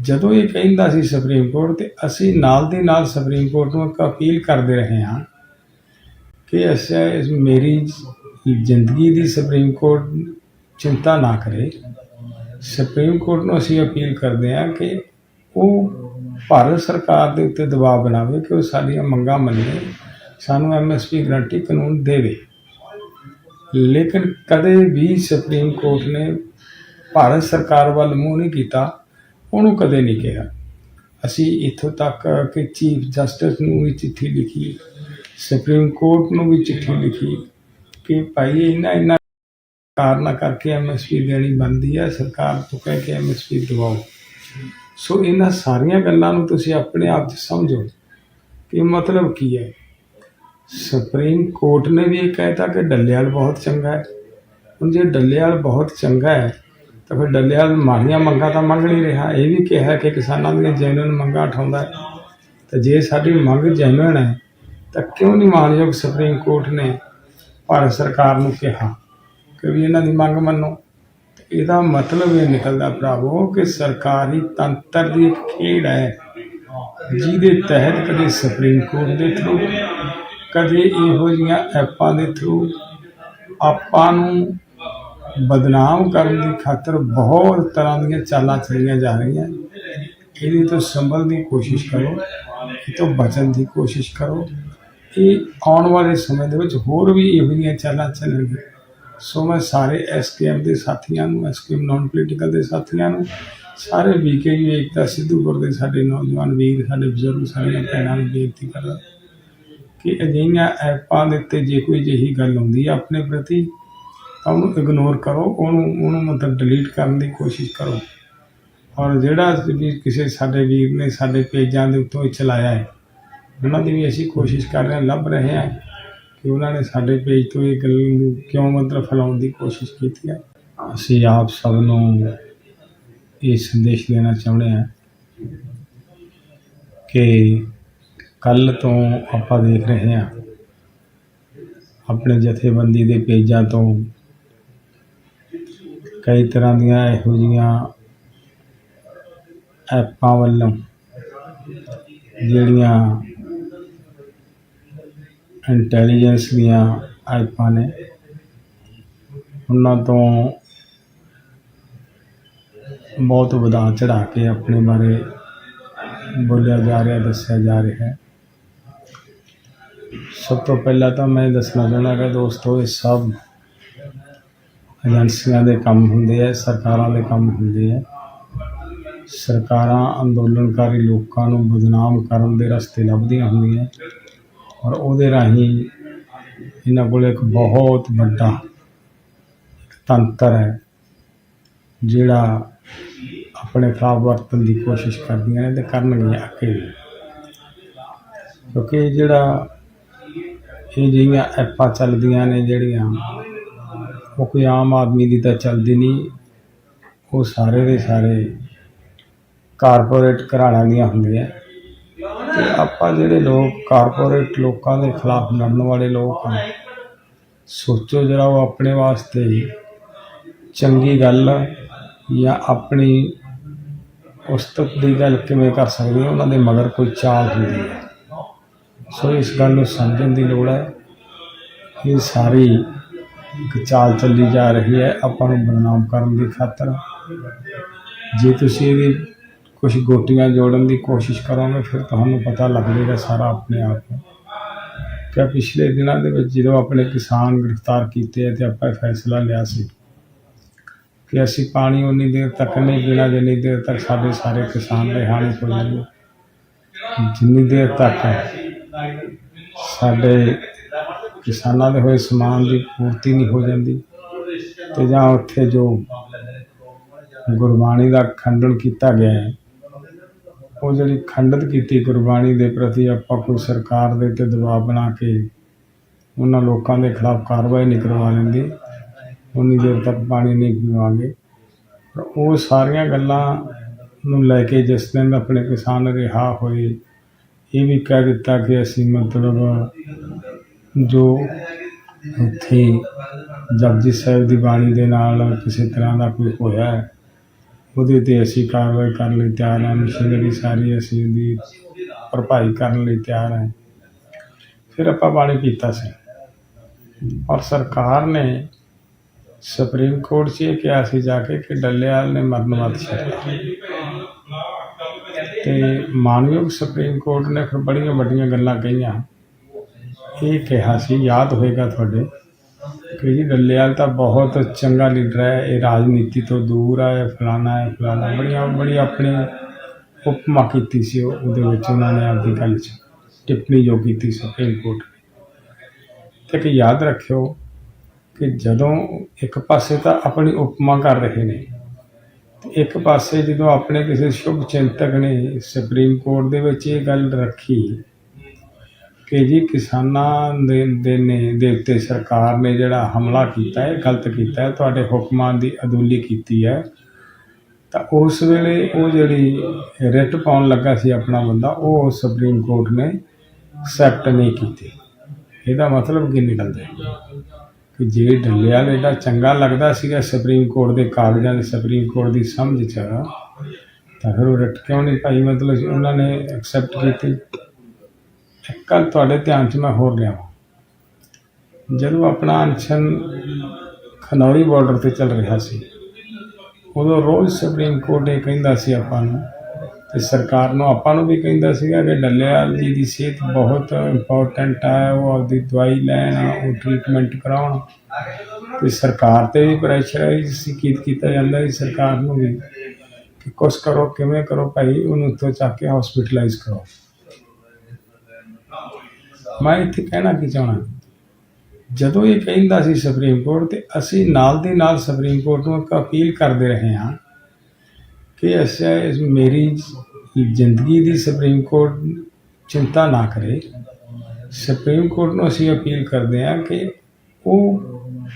ਜਦੋਂ ਇਹ ਕਹਿੰਦਾ ਸੀ ਸੁਪਰੀਮ ਕੋਰਟ ਤੇ ਅਸੀਂ ਨਾਲ ਦੇ ਨਾਲ ਸੁਪਰੀਮ ਕੋਰਟ ਨੂੰ ਇੱਕ ਅਪੀਲ ਕਰਦੇ ਰਹੇ ਹਾਂ ਕਿ ਅਸਾਂ ਇਸ ਮੇਰੀ ਜ਼ਿੰਦਗੀ ਦੀ ਸੁਪਰੀਮ ਕੋਰਟ ਚਿੰਤਾ ਨਾ ਕਰੇ। ਸੁਪਰੀਮ ਕੋਰਟ ਨੂੰ ਅਸੀਂ ਅਪੀਲ ਕਰਦੇ ਹਾਂ ਕਿ ਉਹ ਭਾਰਤ ਸਰਕਾਰ ਦੇ ਉੱਤੇ ਦਬਾਅ ਬਣਾਵੇ ਕਿ ਉਹ ਸਾਡੀਆਂ ਮੰਗਾਂ ਮੰਨੇ, ਸਾਨੂੰ ਐਮਐਸਪੀ ਗਰੰਟੀ ਕਾਨੂੰਨ ਦੇਵੇ। ਲੇਕਿਨ ਕਦੇ ਵੀ ਸੁਪਰੀਮ ਕੋਰਟ ਨੇ ਭਾਰਤ ਸਰਕਾਰ ਵੱਲ ਮੂੰਹ ਨਹੀਂ ਕੀਤਾ, ਉਹਨੂੰ ਕਦੇ ਨਹੀਂ ਕਿਹਾ। ਅਸੀਂ ਇੱਥੋਂ ਤੱਕ ਕਿ ਚੀਫ ਜਸਟਿਸ ਨੂੰ ਵੀ ਚਿੱਠੀ ਲਿਖੀ ਸੁਪਰੀਮ ਕੋਰਟ ਨੂੰ ਵੀ ਚਿੱਠੀ ਲਿਖੀ ਕਿ ਭਾਈ ਇਹਨਾਂ ਇਹਨਾਂ ਕਾਰਨਾਂ ਕਰਕੇ ਐਮਐਸਪੀ ਦੇਣੀ ਬਣਦੀ ਹੈ, ਸਰਕਾਰ ਤੋਂ ਕਹਿ ਕੇ ਐਮਐਸਪੀ ਦਿਵਾਓ। ਸੋ ਇਹਨਾਂ ਸਾਰੀਆਂ ਗੱਲਾਂ ਨੂੰ ਤੁਸੀਂ ਆਪਣੇ ਆਪ 'ਚ ਸਮਝੋ ਕਿ ਮਤਲਬ ਕੀ ਹੈ। ਸੁਪਰੀਮ ਕੋਰਟ ਨੇ ਵੀ ਇਹ ਕਹਿਤਾ ਕਿ ਡੱਲੇਵਾਲ ਬਹੁਤ ਚੰਗਾ ਹੈ। ਹੁਣ ਜੇ ਡੱਲੇਵਾਲ ਬਹੁਤ ਚੰਗਾ ਹੈ ਤਾਂ ਫਿਰ ਡੱਲੇਵਾਲ ਮਾੜੀਆਂ ਮੰਗਾਂ ਤਾਂ ਮੰਗ ਨਹੀਂ ਰਿਹਾ। ਇਹ ਵੀ ਕਿਹਾ ਕਿ ਕਿਸਾਨਾਂ ਦੀਆਂ ਜੈਨੂਨ ਮੰਗਾਂ ਉਠਾਉਂਦਾ ਹੈ। ਜੇ ਸਾਡੀ ਮੰਗ ਜੈਨੂਨ ਹੈ, ਤਾਂ ਕਿਉਂ ਨਹੀਂ ਮਾਨਯੋਗ ਸੁਪਰੀਮ ਕੋਰਟ ਨੇ ਭਾਰਤ ਸਰਕਾਰ ਨੂੰ ਕਿਹਾ ਕਿ ਵੀ ਇਹਨਾਂ ਦੀ ਮੰਗ ਮੰਨੋ? ਇਹਦਾ ਮਤਲਬ ਇਹ ਨਿਕਲਦਾ ਭਰਾਵੋ ਕਿ ਸਰਕਾਰੀ ਤੰਤਰ ਦੀ ਇੱਕ ਖੇਡ ਹੈ, ਜਿਹਦੇ ਤਹਿਤ ਕਦੇ ਸੁਪਰੀਮ ਕੋਰਟ ਦੇ ਥਰੂ ਕਦੇ ਇਹੋ ਜਿਹੀਆਂ ਐਪਾਂ ਦੇ ਥਰੂ ਆਪਾਂ ਨੂੰ ਬਦਨਾਮ ਕਰਨ ਦੀ ਖਾਤਰ ਬਹੁਤ ਤਰ੍ਹਾਂ ਦੀਆਂ ਚਾਲਾਂ ਚੱਲੀਆਂ ਜਾ ਰਹੀਆਂ। ਇਹਦੇ ਤੋਂ ਸੰਭਲ ਦੀ ਕੋਸ਼ਿਸ਼ ਕਰੋ, ਇਹ ਤੋਂ ਬਚਣ ਦੀ ਕੋਸ਼ਿਸ਼ ਕਰੋ। ਇਹ ਆਉਣ ਵਾਲੇ ਸਮੇਂ ਦੇ ਵਿੱਚ ਹੋਰ ਵੀ ਇਹੋ ਜਿਹੀਆਂ ਚਾਲਾਂ ਚੱਲਣਗੀਆਂ। ਸੋ ਮੈਂ ਸਾਰੇ ਐਸਕੇਐਮ ਦੇ ਸਾਥੀਆਂ ਨੂੰ ਐਸਕੇਐਮ ਨਾਨ ਪੋਲੀਟੀਕਲ ਦੇ ਸਾਥੀਆਂ ਨੂੰ, ਸਾਰੇ ਬੀਕੇਯੂ ਏਕਤਾ ਸਿੱਧੂਪੁਰ ਦੇ ਸਾਡੇ ਨੌਜਵਾਨ ਵੀਰ, ਸਾਡੇ ਬਜ਼ੁਰਗ ਸਾਰੀਆਂ ਭੈਣਾਂ ਨੂੰ ਬੇਨਤੀ ਕਰਦਾ ਕਿ ਅਜਿਹੀਆਂ ਐਪਾਂ ਦੇ ਉੱਤੇ ਜੇ ਕੋਈ ਜਿਹੀ ਗੱਲ ਹੁੰਦੀ ਹੈ ਆਪਣੇ ਪ੍ਰਤੀ ਤਾਂ ਉਹਨੂੰ ਇਗਨੋਰ ਕਰੋ, ਉਹਨੂੰ ਉਹਨੂੰ ਮਤਲਬ ਡਿਲੀਟ ਕਰਨ ਦੀ ਕੋਸ਼ਿਸ਼ ਕਰੋ। ਔਰ ਜਿਹੜਾ ਵੀ ਕਿਸੇ ਸਾਡੇ ਵੀਰ ਨੇ ਸਾਡੇ ਪੇਜਾਂ ਦੇ ਉੱਤੋਂ ਇਹ ਚਲਾਇਆ ਹੈ, ਉਹਨਾਂ ਦੀ ਵੀ ਅਸੀਂ ਕੋਸ਼ਿਸ਼ ਕਰ ਰਹੇ ਹਾਂ, ਲੱਭ ਰਹੇ ਹਾਂ ਕਿ ਉਹਨਾਂ ਨੇ ਸਾਡੇ ਪੇਜ ਤੋਂ ਇਹ ਗੱਲ ਨੂੰ ਕਿਉਂ ਮਤਲਬ ਫੈਲਾਉਣ ਦੀ ਕੋਸ਼ਿਸ਼ ਕੀਤੀ ਹੈ। ਅਸੀਂ ਆਪ ਸਭ ਨੂੰ ਇਹ ਸੰਦੇਸ਼ ਦੇਣਾ ਚਾਹੁੰਦੇ ਹਾਂ ਕਿ ਕੱਲ ਤੋਂ ਆਪਾਂ ਦੇਖ ਰਹੇ ਹਾਂ, ਆਪਣੇ ਜਥੇਬੰਦੀ ਦੇ ਪੇਜਾਂ ਤੋਂ ਕਈ ਤਰ੍ਹਾਂ ਦੀਆਂ ਇਹੋ ਜਿਹੀਆਂ ਐਪਾਂ ਵੱਲੋਂ ਜਿਹੜੀਆਂ ਇੰਟੈਲੀਜੈਂਸ ਦੀਆਂ ਐਪਾਂ ਨੇ, ਉਹਨਾਂ ਤੋਂ ਬਹੁਤ ਵਧਾ ਚੜਾ ਕੇ ਆਪਣੇ ਬਾਰੇ ਬੋਲਿਆ ਜਾ ਰਿਹਾ, ਦੱਸਿਆ ਜਾ ਰਿਹਾ ਹੈ। ਸਭ ਤੋਂ ਪਹਿਲਾਂ ਤਾਂ ਮੈਂ ਦੱਸਣਾ ਚਾਹੁੰਦਾ ਕਿ ਦੋਸਤੋ, ਇਹ ਸਭ ਏਜੰਸੀਆਂ ਦੇ ਕੰਮ ਹੁੰਦੇ ਆ, ਸਰਕਾਰਾਂ ਦੇ ਕੰਮ ਹੁੰਦੇ ਆ। ਸਰਕਾਰਾਂ ਅੰਦੋਲਨਕਾਰੀ ਲੋਕਾਂ ਨੂੰ ਬਦਨਾਮ ਕਰਨ ਦੇ ਰਸਤੇ ਲੱਭਦੀਆਂ ਹੁੰਦੀਆਂ। ਔਰ ਉਹਦੇ ਰਾਹੀਂ ਇਹਨਾਂ ਕੋਲ ਇੱਕ ਬਹੁਤ ਵੱਡਾ ਤੰਤਰ ਹੈ, ਜਿਹੜਾ ਆਪਣੇ ਖਿਲਾਫ ਵਰਤਣ ਦੀ ਕੋਸ਼ਿਸ਼ ਕਰਦੀਆਂ ਨੇ ਤੇ ਕਰਨਗੀਆਂ ਅੱਗੇ। ਵੀ ਕਿਉਂਕਿ ਜਿਹੜਾ ਇਹ ਜਿਹੀਆਂ ਐਪਾਂ ਚੱਲਦੀਆਂ ਨੇ ਜਿਹੜੀਆਂ ਉਹ ਕੋਈ ਆਮ ਆਦਮੀ ਦੀ ਤਾਂ ਚੱਲਦੀ ਨਹੀਂ। ਉਹ ਸਾਰੇ ਦੇ ਸਾਰੇ ਕਾਰਪੋਰੇਟ ਘਰਾਣਿਆਂ ਦੀਆਂ ਹੁੰਦੀਆਂ। ਤੇ ਆਪਾਂ ਜਿਹੜੇ ਲੋਕ ਕਾਰਪੋਰੇਟ ਲੋਕਾਂ ਦੇ ਖਿਲਾਫ ਲੜਨ ਵਾਲੇ ਲੋਕ ਹਾਂ, ਸੋਚੋ ਜਰਾ ਉਹ ਆਪਣੇ ਵਾਸਤੇ ਚੰਗੀ ਗੱਲ ਜਾਂ ਆਪਣੀ ਉਸਤਤ ਦੀ ਗੱਲ ਕਿਵੇਂ ਕਰ ਸਕਦੇ ਉਹਨਾਂ ਦੇ ਮਗਰ ਕੋਈ ਚਾਲ ਹੁੰਦੀ ਹੈ। ਸੋ ਇਸ ਗੱਲ ਨੂੰ ਸਮਝਣ ਦੀ ਲੋੜ ਹੈ। ਇਹ ਸਾਰੀ ਇੱਕ ਚਾਲ ਚੱਲੀ ਜਾ ਰਹੀ ਹੈ, ਆਪਾਂ ਨੂੰ ਬਦਨਾਮ ਕਰਨ ਦੀ ਖਾਤਰ। ਜੇ ਤੁਸੀਂ ਇਹਦੀ ਕੁਝ ਗੋਟੀਆਂ ਜੋੜਨ ਦੀ ਕੋਸ਼ਿਸ਼ ਕਰੋਗੇ, ਫਿਰ ਤੁਹਾਨੂੰ ਪਤਾ ਲੱਗ ਜਾਏਗਾ ਸਾਰਾ ਆਪਣੇ ਆਪ ਨੂੰ। ਕਿ ਪਿਛਲੇ ਦਿਨਾਂ ਦੇ ਵਿੱਚ ਜਦੋਂ ਆਪਣੇ ਕਿਸਾਨ ਗ੍ਰਿਫਤਾਰ ਕੀਤੇ ਆ ਤੇ ਆਪਾਂ ਇਹ ਫੈਸਲਾ ਲਿਆ ਸੀ ਕਿ ਅਸੀਂ ਪਾਣੀ ਉਨੀ ਦੇਰ ਤੱਕ ਨਹੀਂ ਪੀਣਾ, ਜਿੰਨੀ ਦੇਰ ਤੱਕ ਸਾਡੇ ਸਾਰੇ ਕਿਸਾਨ ਰਿਹਾਣੇ ਹੋ ਜਾਣਗੇ। ਜਿੰਨੀ ਦੇਰ ਤੱਕ ਸਾਡੇ ਕਿਸਾਨਾਂ ਦੇ ਹੋਏ ਸਮਾਨ ਦੀ ਪੂਰਤੀ ਨਹੀਂ ਹੋ ਜਾਂਦੀ ਤੇ ਜਾਂ ਉੱਥੇ ਜੋ ਗੁਰਬਾਣੀ ਦਾ ਖੰਡਨ ਕੀਤਾ ਗਿਆ ਹੈ, ਉਹ ਜਿਹੜੀ ਖੰਡਿਤ ਕੀਤੀ ਗੁਰਬਾਣੀ ਦੇ ਪ੍ਰਤੀ ਆਪਾਂ ਕੋਈ ਸਰਕਾਰ ਦੇ ਤੇ ਦਬਾਅ ਬਣਾ ਕੇ ਉਹਨਾਂ ਲੋਕਾਂ ਦੇ ਖਿਲਾਫ ਕਾਰਵਾਈ ਨਹੀਂ ਕਰਵਾ ਲੈਂਦੇ, ਉਨੀ ਦੇਰ ਤੱਕ ਪਾਣੀ ਨਹੀਂ ਪੀਵਾਂਗੇ। ਪਰ ਉਹ ਸਾਰੀਆਂ ਗੱਲਾਂ ਨੂੰ ਲੈ ਕੇ ਜਿਸ ਦਿਨ ਆਪਣੇ ਕਿਸਾਨ ਰਿਹਾ ਹੋਏ, ਇਹ ਵੀ ਕਹਿ ਦਿੱਤਾ ਕਿ ਅਸੀਂ ਮਤਲਬ ਜੋ ਉੱਥੇ ਜਪਜੀ ਸਾਹਿਬ ਦੀ ਬਾਣੀ ਦੇ ਨਾਲ ਕਿਸੇ ਤਰ੍ਹਾਂ ਦਾ ਕੋਈ ਹੋਇਆ ਉਹਦੇ ਤੇ ਅਸੀਂ ਕਾਰਵਾਈ ਕਰਨ ਲਈ ਤਿਆਰ ਹਾਂ, ਮਸ਼ੀਨਰੀ ਸਾਰੀ ਅਸੀਂ ਉਹਦੀ ਭਰਪਾਈ ਕਰਨ ਲਈ ਤਿਆਰ ਹਾਂ। ਫਿਰ ਆਪਾਂ ਬਾਣੀ ਪੀਤਾ ਸੀ। ਔਰ ਸਰਕਾਰ ਨੇ ਸੁਪਰੀਮ ਕੋਰਟ 'ਚ ਇਹ ਕਿਹਾ ਸੀ ਜਾ ਕੇ ਕਿ ਡੱਲੇਵਾਲ ਨੇ ਮਰਨ ਮਤ ਛੱਡਿਆ ਤੇ ਮਾਨਯੋਗ ਸੁਪਰੀਮ ਕੋਰਟ ਨੇ ਫਿਰ ਬੜੀਆਂ ਵੱਡੀਆਂ ਗੱਲਾਂ ਕਹੀਆਂ। ਇਹ ਕਿਹਾ ਸੀ, ਯਾਦ ਹੋਏਗਾ ਤੁਹਾਡੇ, ਕਿ ਜੀ ਡੱਲੇਵਾਲ ਤਾਂ ਬਹੁਤ ਚੰਗਾ ਲੀਡਰ ਹੈ, ਇਹ ਰਾਜਨੀਤੀ ਤੋਂ ਦੂਰ ਹੈ ਫਲਾਣਾ ਹੈ, ਫਲਾਣਾ ਬੜੀਆਂ, ਬੜੀ ਆਪਣੀ ਉਪਮਾ ਕੀਤੀ ਸੀ ਉਹ- ਉਹਦੇ ਵਿੱਚ ਉਹਨਾਂ ਨੇ ਆਪਦੀ ਗੱਲ 'ਚ ਟਿੱਪਣੀ ਜੋ ਕੀਤੀ ਸੁਪਰੀਮ ਕੋਰਟ ਨੇ। ਤੇ ਕਿ ਯਾਦ ਰੱਖਿਓ ਕਿ ਜਦੋਂ ਇੱਕ ਪਾਸੇ ਤਾਂ ਆਪਣੀ ਉਪਮਾ ਕਰ ਰਹੇ ਨੇ, ਤੇ ਇੱਕ ਪਾਸੇ ਜਦੋਂ ਆਪਣੇ ਕਿਸੇ ਸ਼ੁਭ ਚਿੰਤਕ ਨੇ ਸੁਪਰੀਮ ਕੋਰਟ ਦੇ ਵਿੱਚ ਇਹ ਗੱਲ ਰੱਖੀ ਕਿ ਜੀ ਕਿਸਾਨਾਂ ਦੇ ਦੇ ਨੇ, ਦੇ ਉੱਤੇ ਸਰਕਾਰ ਨੇ ਜਿਹੜਾ ਹਮਲਾ ਕੀਤਾ ਹੈ, ਗਲਤ ਕੀਤਾ ਹੈ, ਤੁਹਾਡੇ ਹੁਕਮਾਂ ਦੀ ਅਦੂਲੀ ਕੀਤੀ ਹੈ, ਤਾਂ ਉਸ ਵੇਲੇ ਉਹ ਜਿਹੜੀ ਰਿਟ ਪਾਉਣ ਲੱਗਾ ਸੀ ਆਪਣਾ ਬੰਦਾ, ਉਹ ਸੁਪਰੀਮ ਕੋਰਟ ਨੇ ਐਕਸੈਪਟ ਨਹੀਂ ਕੀਤੀ। ਇਹਦਾ ਮਤਲਬ ਕੀ ਨਿਕਲਦਾ ਕਿ ਜੇ ਢੱਲਿਆਲ ਐਡਾ ਚੰਗਾ ਲੱਗਦਾ ਸੀਗਾ ਸੁਪਰੀਮ ਕੋਰਟ ਦੇ ਕਾਗਜ਼ਾਂ ਦੇ, ਸੁਪਰੀਮ ਕੋਰਟ ਦੀ ਸਮਝ ਚ, ਤਾਂ ਫਿਰ ਉਹ ਰਿਟ ਕਿਉਂ ਨਹੀਂ ਭਾਈ ਮਤਲਬ ਉਹਨਾਂ ਨੇ ਐਕਸੈਪਟ ਕੀਤੀ। ਇੱਕ ਗੱਲ ਤੁਹਾਡੇ ਧਿਆਨ 'ਚ ਮੈਂ ਹੋਰ ਲਿਆਵਾਂ। ਜਦੋਂ ਆਪਣਾ ਅਨਸ਼ਨ ਖਨੌਰੀ ਬਾਰਡਰ ਤੇ ਚੱਲ ਰਿਹਾ ਸੀ, ਉਦੋਂ ਰੋਜ਼ ਸੁਪਰੀਮ ਕੋਰਟ ਇਹ ਕਹਿੰਦਾ ਸੀ ਆਪਾਂ ਨੂੰ, ਤੇ ਸਰਕਾਰ ਨੂੰ ਆਪਾਂ ਨੂੰ ਵੀ ਕਹਿੰਦਾ ਸੀਗਾ ਕਿ ਡੱਲੇਵਾਲ ਜੀ ਦੀ ਸਿਹਤ ਬਹੁਤ ਇੰਪੋਰਟੈਂਟ ਹੈ ਉਹ ਆਪਦੀ ਦਵਾਈ ਲੈਣ, ਉਹ ਟ੍ਰੀਟਮੈਂਟ ਕਰਾਉਣ। ਤੇ ਸਰਕਾਰ ਤੇ ਵੀ ਪ੍ਰੈਸ਼ਰ ਸੀ ਕੀ ਕੀਤਾ ਜਾਂਦਾ ਸੀ, ਸਰਕਾਰ ਨੂੰ ਵੀ ਕਿ ਕੁਛ ਕਰੋ, ਕਿਵੇਂ ਕਰੋ, ਭਾਈ, ਉਹਨੂੰ ਉੱਥੋਂ ਚੱਕ ਕੇ ਹਸਪੀਟਲਾਈਜ਼ ਕਰੋ। ਮੈਂ ਇੱਥੇ ਕਹਿਣਾ ਕੀ ਚਾਹਣਾ? ਜਦੋਂ ਇਹ ਕਹਿੰਦਾ ਸੀ ਸੁਪਰੀਮ ਕੋਰਟ ਤੇ ਅਸੀਂ ਨਾਲ ਦੀ ਨਾਲ ਸੁਪਰੀਮ ਕੋਰਟ ਨੂੰ ਇੱਕ ਅਪੀਲ ਕਰਦੇ ਰਹੇ ਹਾਂ ਕਿ ਅਸੀਂ ਇਸ ਮੇਰੀ ਜ਼ਿੰਦਗੀ ਦੀ ਸੁਪਰੀਮ ਕੋਰਟ ਚਿੰਤਾ ਨਾ ਕਰੇ। ਸੁਪਰੀਮ ਕੋਰਟ ਨੂੰ ਅਸੀਂ ਅਪੀਲ ਕਰਦੇ ਹਾਂ ਕਿ ਉਹ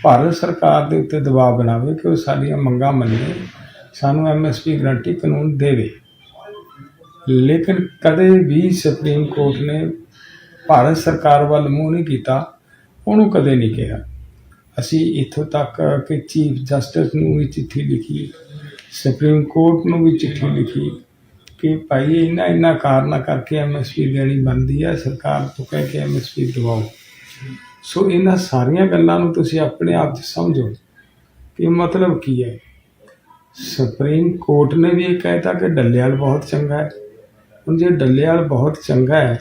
ਭਾਰਤ ਸਰਕਾਰ ਦੇ ਉੱਤੇ ਦਬਾਅ ਬਣਾਵੇ ਕਿ ਉਹ ਸਾਡੀਆਂ ਮੰਗਾਂ ਮੰਨੇ ਸਾਨੂੰ ਐਮਐਸਪੀ ਗਰੰਟੀ ਕਾਨੂੰਨ ਦੇਵੇ। ਲੇਕਿਨ ਕਦੇ ਵੀ ਸੁਪਰੀਮ ਕੋਰਟ ਨੇ ਭਾਰਤ ਸਰਕਾਰ ਵੱਲ ਮੂੰਹ ਨਹੀਂ ਕੀਤਾ, ਉਹਨੂੰ ਕਦੇ ਨਹੀਂ ਕਿਹਾ। ਅਸੀਂ ਇੱਥੋਂ ਤੱਕ ਕਿ ਚੀਫ ਜਸਟਿਸ ਨੂੰ ਵੀ ਚਿੱਠੀ ਲਿਖੀ, ਸੁਪਰੀਮ ਕੋਰਟ ਨੂੰ ਵੀ ਚਿੱਠੀ ਲਿਖੀ ਕਿ ਭਾਈ ਇਹਨਾਂ ਇਹਨਾਂ ਕਾਰਨਾਂ ਕਰਕੇ ਐਮਐਸਪੀ ਦੇਣੀ ਬਣਦੀ ਹੈ, ਸਰਕਾਰ ਤੋਂ ਕਹਿ ਕੇ ਐਮਐਸਪੀ ਦਿਵਾਓ। ਸੋ ਇਹਨਾਂ ਸਾਰੀਆਂ ਗੱਲਾਂ ਨੂੰ ਤੁਸੀਂ ਆਪਣੇ ਆਪ 'ਚ ਸਮਝੋ ਕਿ ਮਤਲਬ ਕੀ ਹੈ। ਸੁਪਰੀਮ ਕੋਰਟ ਨੇ ਵੀ ਇਹ ਕਹਿਤਾ ਕਿ ਡੱਲੇਵਾਲ ਬਹੁਤ ਚੰਗਾ ਹੈ। ਹੁਣ ਜੇ ਡੱਲੇਵਾਲ ਬਹੁਤ ਚੰਗਾ ਹੈ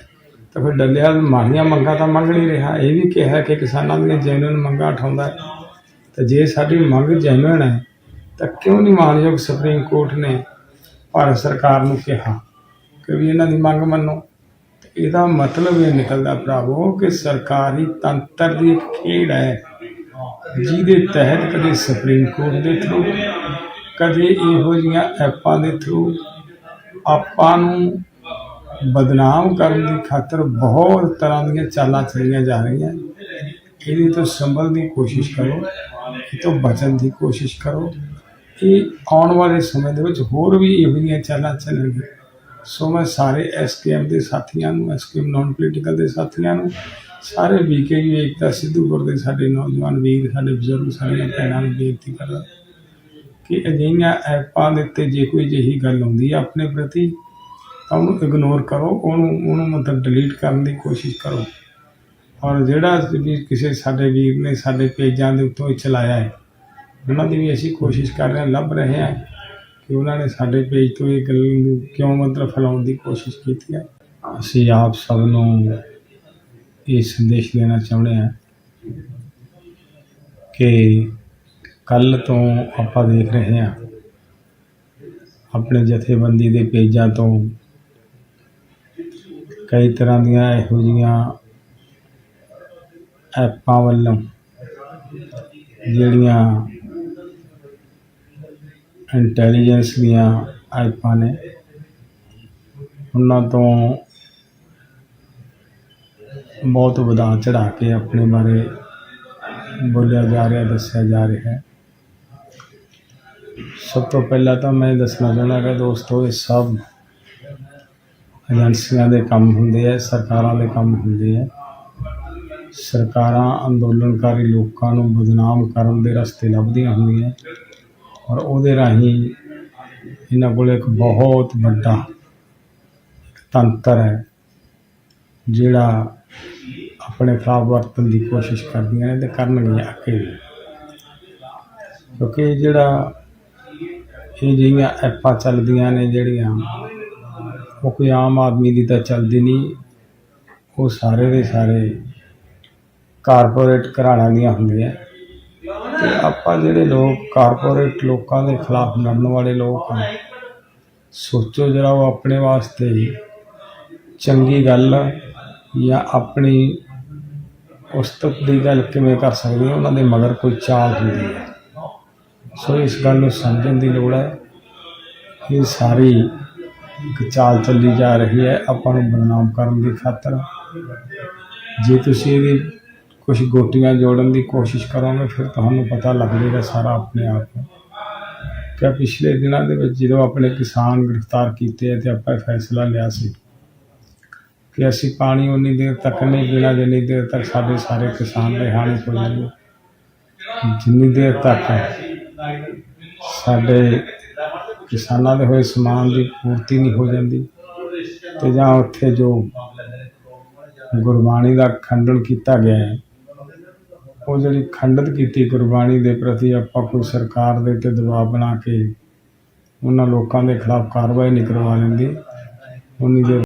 ਤਾਂ ਫਿਰ ਡੱਲਿਆ ਮਾੜੀਆਂ ਮੰਗਾਂ ਤਾਂ ਮੰਗ ਨਹੀਂ ਰਿਹਾ। ਇਹ ਵੀ ਕਿਹਾ ਕਿ ਕਿਸਾਨਾਂ ਦੀਆਂ ਜੈਨੂਨ ਮੰਗਾਂ ਉਠਾਉਂਦਾ ਹੈ। ਤਾਂ ਜੇ ਸਾਡੀ ਮੰਗ ਜੈਨੂਨ ਹੈ, ਤਾਂ ਕਿਉਂ ਨਹੀਂ ਮਾਨਯੋਗ ਸੁਪਰੀਮ ਕੋਰਟ ਨੇ ਭਾਰਤ ਸਰਕਾਰ ਨੂੰ ਕਿਹਾ ਕਿ ਵੀ ਇਹਨਾਂ ਦੀ ਮੰਗ ਮੰਨੋ? ਇਹਦਾ ਮਤਲਬ ਇਹ ਨਿਕਲਦਾ ਭਰਾਵੋ ਕਿ ਸਰਕਾਰੀ ਤੰਤਰ ਦੀ ਇੱਕ ਖੇਡ ਹੈ, ਜਿਹਦੇ ਤਹਿਤ ਕਦੇ ਸੁਪਰੀਮ ਕੋਰਟ ਦੇ ਥਰੂ ਕਦੇ ਇਹੋ ਜਿਹੀਆਂ ਐਪਾਂ ਦੇ ਥਰੂ ਆਪਾਂ ਨੂੰ ਬਦਨਾਮ ਕਰਨ ਦੀ ਖਾਤਰ ਬਹੁਤ ਤਰ੍ਹਾਂ ਦੀਆਂ ਚਾਲਾਂ ਚੱਲੀਆਂ ਜਾ ਰਹੀਆਂ। ਇਹਦੇ ਤੋਂ ਸੰਭਲ ਦੀ ਕੋਸ਼ਿਸ਼ ਕਰੋ, ਇਹ ਤੋਂ ਬਚਣ ਦੀ ਕੋਸ਼ਿਸ਼ ਕਰੋ। ਇਹ ਆਉਣ ਵਾਲੇ ਸਮੇਂ ਦੇ ਵਿੱਚ ਹੋਰ ਵੀ ਇਹੋ ਜਿਹੀਆਂ ਚਾਲਾਂ ਚੱਲਣਗੀਆਂ। ਸੋ ਮੈਂ ਸਾਰੇ ਐਸਕੇਐਮ ਦੇ ਸਾਥੀਆਂ ਨੂੰ ਐਸਕੇਐਮ ਨਾਨ ਪੋਲੀਟੀਕਲ ਦੇ ਸਾਥੀਆਂ ਨੂੰ, ਸਾਰੇ ਬੀਕੇਯੂ ਏਕਤਾ ਸਿੱਧੂਪੁਰ ਦੇ ਸਾਡੇ ਨੌਜਵਾਨ ਵੀਰ, ਸਾਡੇ ਬਜ਼ੁਰਗ ਸਾਰੀਆਂ ਭੈਣਾਂ ਨੂੰ ਬੇਨਤੀ ਕਰਦਾ ਕਿ ਅਜਿਹੀਆਂ ਐਪਾਂ ਦੇ ਉੱਤੇ ਜੇ ਕੋਈ ਜਿਹੀ ਗੱਲ ਹੁੰਦੀ ਹੈ ਆਪਣੇ ਪ੍ਰਤੀ ਤਾਂ ਉਹਨੂੰ ਇਗਨੋਰ ਕਰੋ, ਉਹਨੂੰ ਉਹਨੂੰ ਮਤਲਬ ਡਿਲੀਟ ਕਰਨ ਦੀ ਕੋਸ਼ਿਸ਼ ਕਰੋ। ਔਰ ਜਿਹੜਾ ਵੀ ਕਿਸੇ ਸਾਡੇ ਵੀਰ ਨੇ ਸਾਡੇ ਪੇਜਾਂ ਦੇ ਉੱਤੋਂ ਇਹ ਚਲਾਇਆ ਹੈ, ਉਹਨਾਂ ਦੀ ਵੀ ਅਸੀਂ ਕੋਸ਼ਿਸ਼ ਕਰ ਰਹੇ ਹਾਂ, ਲੱਭ ਰਹੇ ਹਾਂ ਕਿ ਉਹਨਾਂ ਨੇ ਸਾਡੇ ਪੇਜ ਤੋਂ ਇਹ ਗੱਲ ਨੂੰ ਕਿਉਂ ਮਤਲਬ ਫੈਲਾਉਣ ਦੀ ਕੋਸ਼ਿਸ਼ ਕੀਤੀ ਹੈ। ਅਸੀਂ ਆਪ ਸਭ ਨੂੰ ਇਹ ਸੰਦੇਸ਼ ਦੇਣਾ ਚਾਹੁੰਦੇ ਹਾਂ ਕਿ ਕੱਲ ਤੋਂ ਆਪਾਂ ਦੇਖ ਰਹੇ ਹਾਂ, ਆਪਣੇ ਜਥੇਬੰਦੀ ਦੇ ਪੇਜਾਂ ਤੋਂ ਕਈ ਤਰ੍ਹਾਂ ਦੀਆਂ ਇਹੋ ਜਿਹੀਆਂ ਐਪਾਂ ਵੱਲੋਂ ਜਿਹੜੀਆਂ ਇੰਟੈਲੀਜੈਂਸ ਦੀਆਂ ਐਪਾਂ ਨੇ, ਉਹਨਾਂ ਤੋਂ ਬਹੁਤ ਵਧਾ ਚੜਾ ਕੇ ਆਪਣੇ ਬਾਰੇ ਬੋਲਿਆ ਜਾ ਰਿਹਾ, ਦੱਸਿਆ ਜਾ ਰਿਹਾ ਹੈ। ਸਭ ਤੋਂ ਪਹਿਲਾਂ ਤਾਂ ਮੈਂ ਦੱਸਣਾ ਚਾਹੁੰਦਾ ਕਿ ਦੋਸਤੋ, ਇਹ ਸਭ ਏਜੰਸੀਆਂ ਦੇ ਕੰਮ ਹੁੰਦੇ ਆ, ਸਰਕਾਰਾਂ ਦੇ ਕੰਮ ਹੁੰਦੇ ਆ। ਸਰਕਾਰਾਂ ਅੰਦੋਲਨਕਾਰੀ ਲੋਕਾਂ ਨੂੰ ਬਦਨਾਮ ਕਰਨ ਦੇ ਰਸਤੇ ਲੱਭਦੀਆਂ ਹੁੰਦੀਆਂ। ਔਰ ਉਹਦੇ ਰਾਹੀਂ ਇਹਨਾਂ ਕੋਲ ਇੱਕ ਬਹੁਤ ਵੱਡਾ ਤੰਤਰ ਹੈ, ਜਿਹੜਾ ਆਪਣੇ ਖਿਲਾਫ ਵਰਤਣ ਦੀ ਕੋਸ਼ਿਸ਼ ਕਰਦੀਆਂ ਨੇ ਤੇ ਕਰਨਗੀਆਂ ਅੱਗੇ ਵੀ। ਕਿਉਂਕਿ ਜਿਹੜਾ ਇਹ ਜਿਹੀਆਂ ਐਪਾਂ ਚੱਲਦੀਆਂ ਨੇ ਜਿਹੜੀਆਂ ਉਹ ਕੋਈ ਆਮ ਆਦਮੀ ਦੀ ਤਾਂ ਚੱਲਦੀ ਨਹੀਂ। ਉਹ ਸਾਰੇ ਦੇ ਸਾਰੇ ਕਾਰਪੋਰੇਟ ਘਰਾਣਿਆਂ ਦੀਆਂ ਹੁੰਦੀਆਂ ਤੇ ਆਪਾਂ ਜਿਹੜੇ ਲੋਕ ਕਾਰਪੋਰੇਟ ਲੋਕਾਂ ਦੇ ਖਿਲਾਫ ਲੜਨ ਵਾਲੇ ਲੋਕ ਹਾਂ ਸੋਚੋ ਜਰਾ ਉਹ ਆਪਣੇ ਵਾਸਤੇ ਚੰਗੀ ਗੱਲ ਜਾਂ ਆਪਣੀ ਉਸਤਤ ਦੀ ਗੱਲ ਕਿਵੇਂ ਕਰ ਸਕਦੇ ਉਹਨਾਂ ਦੇ ਮਗਰ ਕੋਈ ਚਾਲ ਹੁੰਦੀ ਹੈ ਸੋ ਇਸ ਗੱਲ ਨੂੰ ਸਮਝਣ ਦੀ ਲੋੜ ਹੈ ਇਹ ਸਾਰੀ ਇੱਕ ਚਾਲ ਚੱਲੀ ਜਾ ਰਹੀ ਹੈ, ਆਪਾਂ ਨੂੰ ਬਦਨਾਮ ਕਰਨ ਦੀ ਖਾਤਰ। ਜੇ ਤੁਸੀਂ ਇਹਦੀ ਕੁਝ ਗੋਟੀਆਂ ਜੋੜਨ ਦੀ ਕੋਸ਼ਿਸ਼ ਕਰੋਗੇ, ਫਿਰ ਤੁਹਾਨੂੰ ਪਤਾ ਲੱਗ ਜਾਏਗਾ ਸਾਰਾ ਆਪਣੇ ਆਪ ਨੂੰ। ਕਿ ਪਿਛਲੇ ਦਿਨਾਂ ਦੇ ਵਿੱਚ ਜਦੋਂ ਆਪਣੇ ਕਿਸਾਨ ਗ੍ਰਿਫਤਾਰ ਕੀਤੇ ਆ ਤੇ ਆਪਾਂ ਇਹ ਫੈਸਲਾ ਲਿਆ ਸੀ ਕਿ ਅਸੀਂ ਪਾਣੀ ਉਨੀ ਦੇਰ ਤੱਕ ਨਹੀਂ ਪੀਣਾ, ਜਿੰਨੀ ਦੇਰ ਤੱਕ ਸਾਡੇ ਸਾਰੇ ਕਿਸਾਨ ਰਿਹਾਣੇ ਹੋ ਜਾਣਗੇ ਜਿੰਨੀ ਦੇਰ ਤੱਕ ਸਾਡੇ ਕਿਸਾਨਾਂ ਦੇ ਹੋਏ ਸਮਾਨ ਦੀ ਪੂਰਤੀ ਨਹੀਂ ਹੋ ਜਾਂਦੀ। ਤੇ ਜਾਂ ਉੱਥੇ ਜੋ ਗੁਰਬਾਣੀ ਦਾ ਖੰਡਨ ਕੀਤਾ ਗਿਆ ਹੈ, ਉਹ ਜਿਹੜੀ ਖੰਡਿਤ ਕੀਤੀ ਗੁਰਬਾਣੀ ਦੇ ਪ੍ਰਤੀ ਆਪਾਂ ਕੋਈ ਸਰਕਾਰ ਦੇ ਤੇ ਦਬਾਅ ਬਣਾ ਕੇ ਉਹਨਾਂ ਲੋਕਾਂ ਦੇ ਖਿਲਾਫ ਕਾਰਵਾਈ ਨਹੀਂ ਕਰਵਾ ਲੈਂਦੇ। ਉਨੀ ਦੇਰ